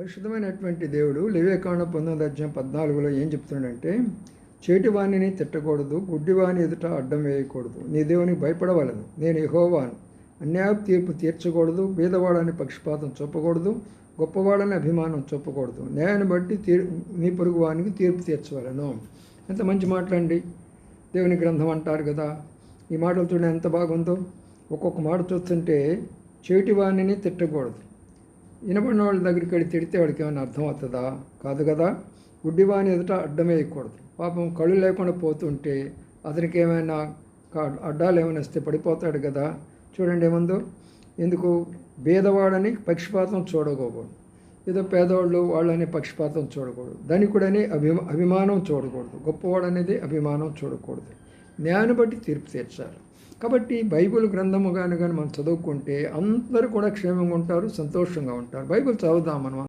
పరిశుద్ధమైనటువంటి దేవుడు లేవేకాండ పంతొమ్మిది అధ్యాయం పద్నాలుగులో ఏం చెప్తున్నాడంటే చేటివాణిని తిట్టకూడదు గుడ్డివాణి ఎదుట అడ్డం వేయకూడదు. నీ దేవునికి భయపడవలను నేను యెహోవాను. అన్యాయ తీర్పు తీర్చకూడదు బీదవాడని పక్షపాతం చూపకూడదు గొప్పవాడని అభిమానం చూపకూడదు. న్యాయాన్ని బట్టి తీర్ నీ పొరుగు వానికి తీర్పు తీర్చవలను. ఎంత మంచి మాటలండి. దేవుని గ్రంథం అంటారు కదా ఈ మాటలు చూడండి ఎంత బాగుందో. ఒక్కొక్క మాట చూస్తుంటే చేటివాణిని తిట్టకూడదు. వినపడిన వాళ్ళ దగ్గరికి వెళ్ళి తిడితే వాడికి ఏమైనా అర్థం అవుతుందా? కాదు కదా. గుడ్డివాని ఎదుట అడ్డం వేయకూడదు. పాపం కళ్ళు లేకుండా పోతుంటే అతనికి ఏమైనా కా- అడ్డాలు ఏమైనా వస్తే పడిపోతాడు కదా. చూడండి ఏముందో. ఎందుకు? భేదవాడని పక్షపాతం చూడకూడదు. ఏదో పేదవాళ్ళు వాళ్ళని పక్షపాతం చూడకూడదు. ధనికుడని అభిమా అభిమానం చూడకూడదు. గొప్పవాడనేది అభిమానం చూడకూడదు. న్యాయాన్ని బట్టి తీర్పు తీర్చాలి. కాబట్టి బైబిల్ గ్రంథము కానీ కానీ మనం చదువుకుంటే అందరూ కూడా క్షేమంగా ఉంటారు సంతోషంగా ఉంటారు. బైబిల్ చదువుదాం మనం.